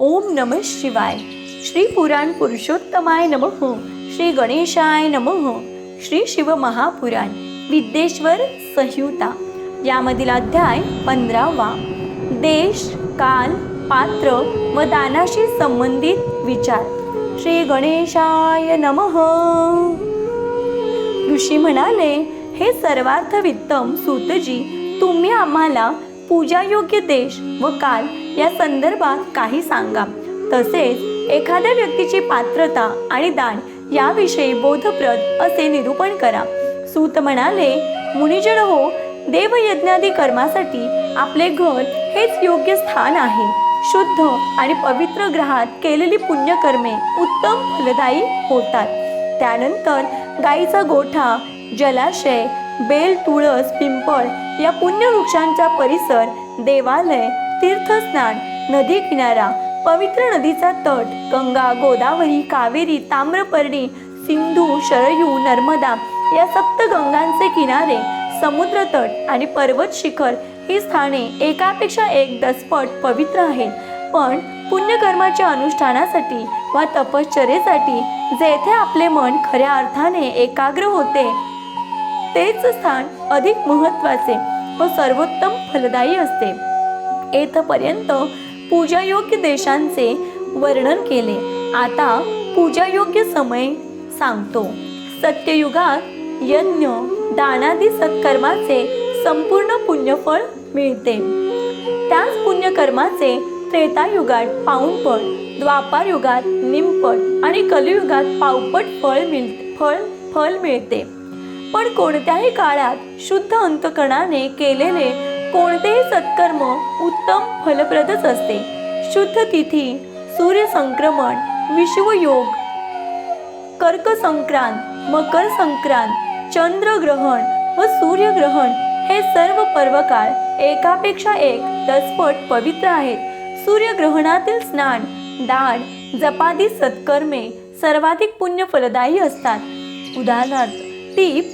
ओम नम शिवाय. श्री पुराण पुरुषोत्तमाय नमः. श्री गणेशाय नमः. श्री शिव महापुराण. विद्येश्वर संहिता. यामधील अध्याय पंधरावा. देश काल पात्र व दानाशी संबंधित विचार. श्री गणेशाय नमः. ऋषी म्हणाले हे सर्वार्थ वित्तम सूतजी तुम्ही आम्हाला पूजायोग्य देश व काल या संदर्भात काही सांगा. तसेच एखाद्या व्यक्तीची पात्रता आणि दान याविषयी बोधप्रद असे निरूपण करा. सूत म्हणाले मुनिजन हो देवयज्ञादी कर्मासाठी आपले घर हेच योग्य स्थान आहे. शुद्ध आणि पवित्र ग्रहात केलेली पुण्यकर्मे उत्तम फलदायी होतात. त्यानंतर गाईचा गोठा जलाशय बेल तुळस पिंपळ या पुण्यवृक्षांचा परिसर देवालय तीर्थस्नान नदी किनारा पवित्र नदीचा तट गंगा गोदावरी कावेरी ताम्रपर्णी सिंधू शरयू नर्मदा या सप्तगंगांचे किनारे समुद्र तट आणि पर्वत शिखर ही स्थाने एकापेक्षा एक दसपट पवित्र आहेत. पण पुण्यकर्माच्या अनुष्ठानासाठी वा तपश्चर्येसाठी जेथे आपले मन खऱ्या अर्थाने एकाग्र होते तेच स्थान अधिक महत्त्वाचे व सर्वोत्तम फलदायी असते. येथपर्यंत पूजायोग्य देशांचे वर्णन केले. आता पूजायोग्य समय सांगतो. सत्ययुगात यज्ञ दानादी सत्कर्माचे संपूर्ण पुण्यफळ मिळते. त्याच पुण्यकर्माचे त्रेतायुगात पाऊणपट द्वापारयुगात निमपट आणि कलियुगात पावपट फळ मिळ फळ फल मिळते. पण कोणत्याही काळात शुद्ध अंतकणाने केलेले कोणतेही सत्कर्म उत्तम फलप्रदच असते. शुद्ध तिथी सूर्यसंक्रमण विश्वयोग कर्कसंक्रांत मकर संक्रांत चंद्रग्रहण व सूर्यग्रहण हे सर्व पर्वकाळ एकापेक्षा एक दसपट पवित्र आहेत. सूर्यग्रहणातील स्नान दान जपादी सत्कर्मे सर्वाधिक पुण्य फलदायी असतात. उदाहरणार्थ टीप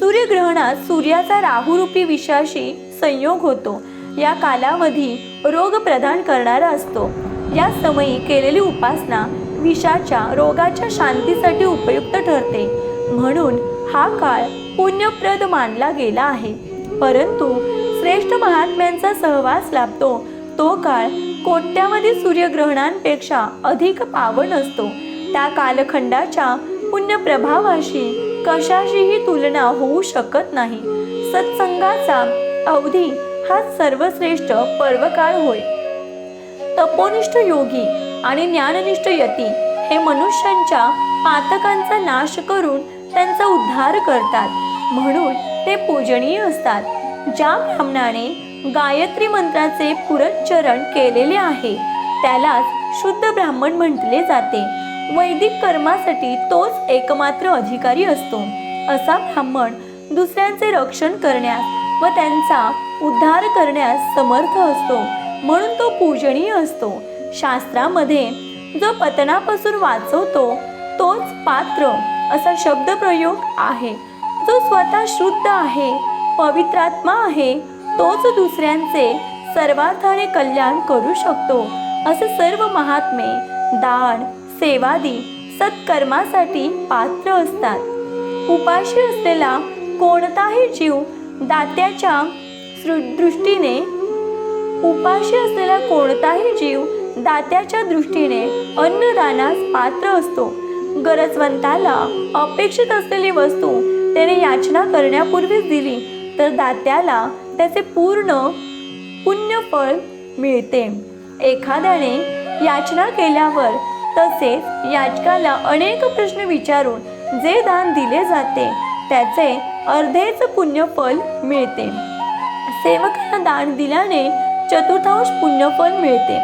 सूर्यग्रहणात सूर्याचा राहुरूपी विषाशी संयोग होतो. या कालावधी रोग प्रदान करणारा असतो. या समयी केलेली उपासना विषाच्या रोगाच्या शांतीसाठी उपयुक्त ठरते. म्हणून हा काळ पुण्यप्रद मानला गेला आहे. परंतु श्रेष्ठ महात्म्यांचा सहवास लाभतो. तो काळ कोट्यावधी सूर्यग्रहणांपेक्षा अधिक पावन असतो. त्या कालखंडाच्या पुण्यप्रभावाशी कशाशीही तुलना होऊ शकत नाही. सत्संगाचा अवधी हा सर्वश्रेष्ठ पर्वकाळ होय. तपोनिष्ठ योगी आणि ज्ञाननिष्ठ यती हे मनुष्यांच्या पातकांचा नाश करून त्यांचा उद्धार करतात. म्हणून ते पूजनीय असतात. ज्या ब्राह्मणाने गायत्री मंत्राचे पुरच्चरण केलेले आहे त्यालाच शुद्ध ब्राह्मण म्हटले जाते. वैदिक कर्मासाठी तोच एकमात्र अधिकारी असतो. असा ब्राह्मण दुसऱ्यांचे रक्षण करण्यास व त्यांचा उद्धार करण्यास समर्थ असतो म्हणून तो पूजनीय असतो. शास्त्रामध्ये जो पतनापासून वाचवतो तोच पात्र असा शब्दप्रयोग आहे. जो स्वतः शुद्ध आहे पवित्रात्मा आहे तोच दुसऱ्यांचे सर्वार्थाने कल्याण करू शकतो असे सर्व महात्मे दान सेवादी सत्कर्मासाठी पात्र असतात. उपाशी असलेला कोणताही जीव दात्याच्या दृष्टीने उपाशी असलेला कोणताही जीव दात्याच्या दृष्टीने अन्नदानास पात्र असतो. गरजवंताला अपेक्षित असलेली वस्तू त्याने याचना करण्यापूर्वीच दिली तर दात्याला त्याचे पूर्ण पुण्यफळ मिळते. एखाद्याने याचना केल्यावर तसेच याचकाला अनेक प्रश्न विचारून जे दान दिले जाते त्याचे अर्धेच पुण्यफल मिळते. सेवकाला दान दिल्याने चतुर्थांश पुण्यफल मिळते.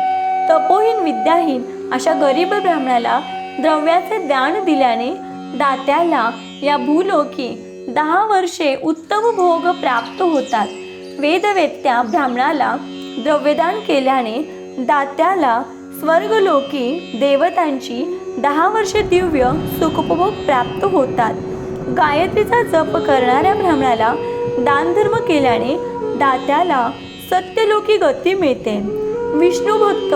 तपोहीन विद्याहीन अशा गरीब ब्राह्मणाला द्रव्याचे दान दिल्याने दात्याला या भूलोकी दहा वर्षे उत्तम भोग प्राप्त होतात. वेदवेत्या ब्राह्मणाला द्रव्यदान केल्याने दात्याला स्वर्गलोकी देवतांची दहा वर्षे दिव्य सुखोपभोग प्राप्त होतात. गायत्रीचा जप करणाऱ्या ब्राह्मणाला दानधर्म केल्याने दात्याला सत्यलोकी गती मिळते. विष्णू भक्त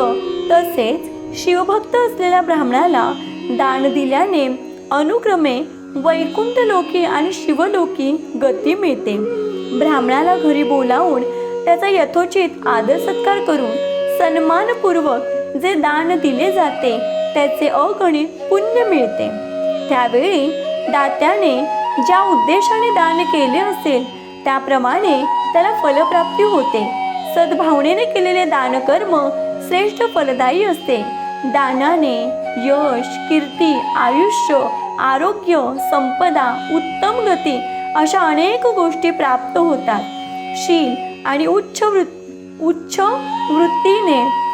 तसेच शिवभक्त असलेल्या ब्राह्मणाला दान दिल्याने अनुक्रमे वैकुंठ लोकी आणि शिवलोकी गती मिळते. ब्राह्मणाला घरी बोलावून त्याचा यथोचित आदर सत्कार करून सन्मानपूर्वक जे दान दिले जाते त्याचे अगणित पुण्य मिळते. त्यावेळी दात्याने ज्या उद्देशाने दान केले असेल त्याप्रमाणे त्याला फलप्राप्ती होते. सद्भावनेने केलेले दानकर्म श्रेष्ठ फलदायी असते. दानाने यश कीर्ती आयुष्य आरोग्य संपदा उत्तम गती अशा अनेक गोष्टी प्राप्त होतात. शील आणि उच्च वृत्ती उच्च वृत्तीने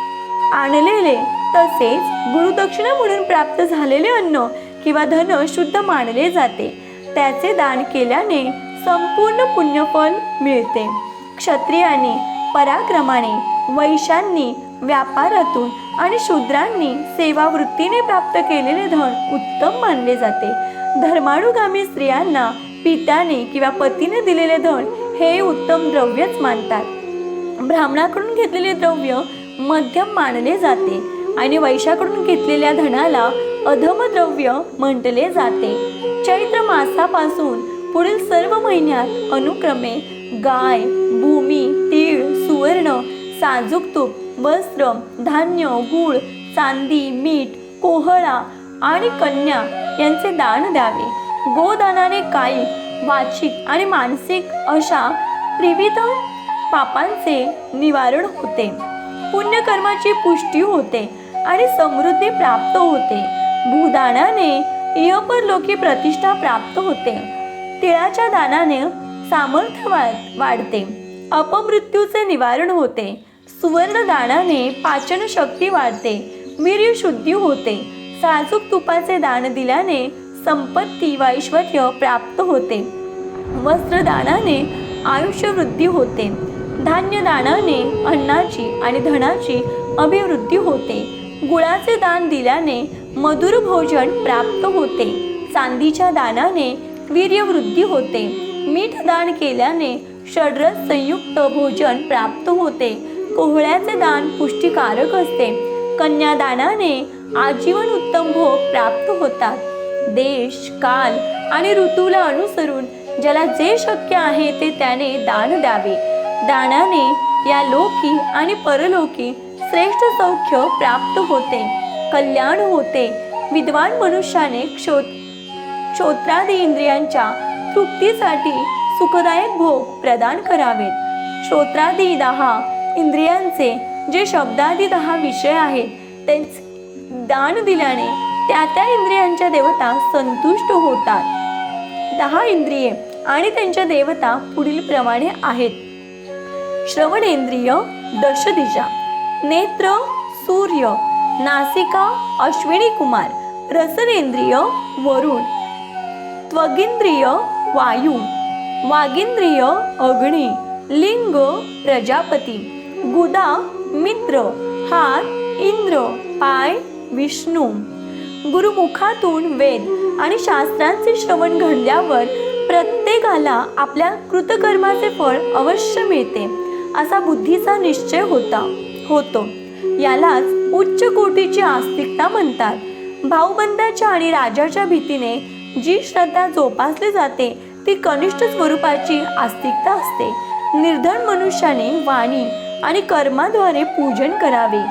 आणलेले तसेच गुरुदक्षिणा म्हणून प्राप्त झालेले अन्न किंवा धन शुद्ध मानले जाते. त्याचे दान केल्याने संपूर्ण पुण्यफल मिळते. क्षत्रियांनी पराक्रमाने वैश्यांनी व्यापारातून आणि शूद्रांनी सेवावृत्तीने प्राप्त केलेले धन उत्तम मानले जाते. धर्मानुगामी स्त्रियांना पित्याने किंवा पतीने दिलेले धन हे उत्तम द्रव्यच मानतात. ब्राह्मणाकडून घेतलेले द्रव्य मध्यम मानले जाते आणि वैशाकडून घेतलेल्या धनाला अधम द्रव्य म्हटले जाते. चैत्र मासापासून पुढील सर्व महिन्यात अनुक्रमे गाय भूमी तीळ सुवर्ण साजूक तूप वस्त्र धान्य गूळ चांदी मीठ कोहळा आणि कन्या यांचे दान द्यावे. गोदानाने काही वाचिक आणि मानसिक अशा त्रिविध पापांचे निवारण होते. पुण्यकर्माची पुष्टी होते आणि समृद्धी प्राप्त होते. भूदानाने इहपरलोकी प्रतिष्ठा प्राप्त होते. तिळाच्या दानाने सामर्थ्य वाढते. अपमृत्यूचे निवारण होते. सुवर्ण दानाने पाचन शक्ती वाढते. वीर्य शुद्धी होते. साजूक तुपाचे दान दिल्याने संपत्ती व ऐश्वर्य प्राप्त होते. वस्त्रदानाने आयुष्य वृद्धी होते. धान्य दानाने अन्नाची आणि धनाची अभिवृद्धी होते. गुळाचे दान दिल्याने मधुर भोजन प्राप्त होते. चांदीच्या दानाने वीर्यवृद्धी होते. मीठ दान केल्याने षड्रस संयुक्त भोजन प्राप्त होते. कोहळ्याचे दान पुष्टिकारक असते. कन्यादानाने आजीवन उत्तम भोग प्राप्त होतात. देश काल आणि ऋतूला अनुसरून ज्याला जे शक्य आहे ते त्याने दान द्यावे. दानाने या लोकी आणि परलोकी श्रेष्ठ सौख्य प्राप्त होते कल्याण होते. विद्वान मनुष्याने क्षोत श्रोत्रादी इंद्रियांच्या तृप्तीसाठी सुखदायक भोग प्रदान करावेत. श्रोत्रादी दहा इंद्रियांचे जे शब्दादी दहा विषय आहेत तेच दान दिल्याने त्या त्या इंद्रियांच्या देवता संतुष्ट होतात. दहा इंद्रिये आणि त्यांच्या देवता पुढील प्रमाणे आहेत. श्रवणेंद्रिय दशदिशा नेत्र सूर्य नासिका अश्विनी कुमार रसनेंद्रिय वरुण त्वगिंद्रिय वायू वागिंद्रिय अग्नी लिंग प्रजापती गुदा मित्र हात इंद्र पाय विष्णू. गुरुमुखातून वेद आणि शास्त्रांचे श्रवण घडल्यावर प्रत्येकाला आपल्या कृतकर्माचे फळ अवश्य मिळते. असा बुद्धीचा निश्चय होता होतो. यालाच उच्च कोटीची आस्तिकता म्हणतात. भाऊबंदाच्या आणि राजाच्या भीतीने जी श्रद्धा जोपासली जाते ती कनिष्ठ स्वरूपाची आस्तिकता असते. निर्धन मनुष्याने वाणी आणि कर्माद्वारे पूजन करावे.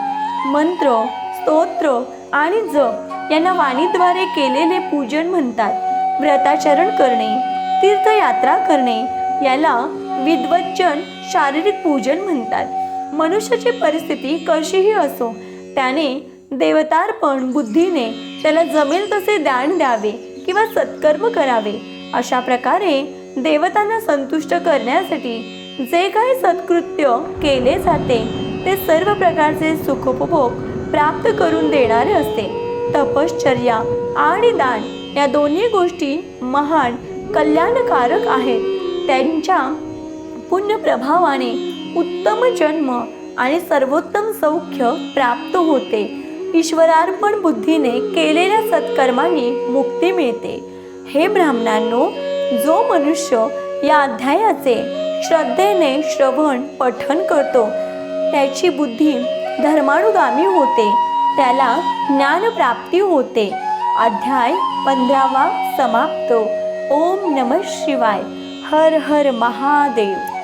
मंत्र स्तोत्र आणि जप यांना वाणीद्वारे केलेले पूजन म्हणतात. व्रताचरण करणे तीर्थयात्रा करणे याला विद्वज्जन शारीरिक पूजन म्हणतात. मनुष्याची परिस्थिती कशीही असो त्याने देवतार्पण बुद्धीने त्याला जमेल तसे दान द्यावे किंवा सत्कर्म करावे अशा प्रकारे देवतांना संतुष्ट करण्यासाठी जे काही सत्कृत्य केले जाते ते सर्व प्रकारचे सुखोपभोग प्राप्त करून देणारे असते. तपश्चर्या आणि दान या दोन्ही गोष्टी महान कल्याणकारक आहेत. त्यांच्या पुण्य प्रभावाने उत्तम जन्म आणि सर्वोत्तम सौख्य प्राप्त होते. ईश्वरार्पण बुद्धीने केलेल्या सत्कर्मांनी मुक्ती मिळते. हे ब्राह्मणांनो जो मनुष्य या अध्यायाचे श्रद्धेने श्रवण पठन करतो त्याची बुद्धी धर्मानुगामी होते. त्याला ज्ञानप्राप्ती होते. अध्याय पंधरावा समाप्त. ओम नम शिवाय. हर हर महादेव.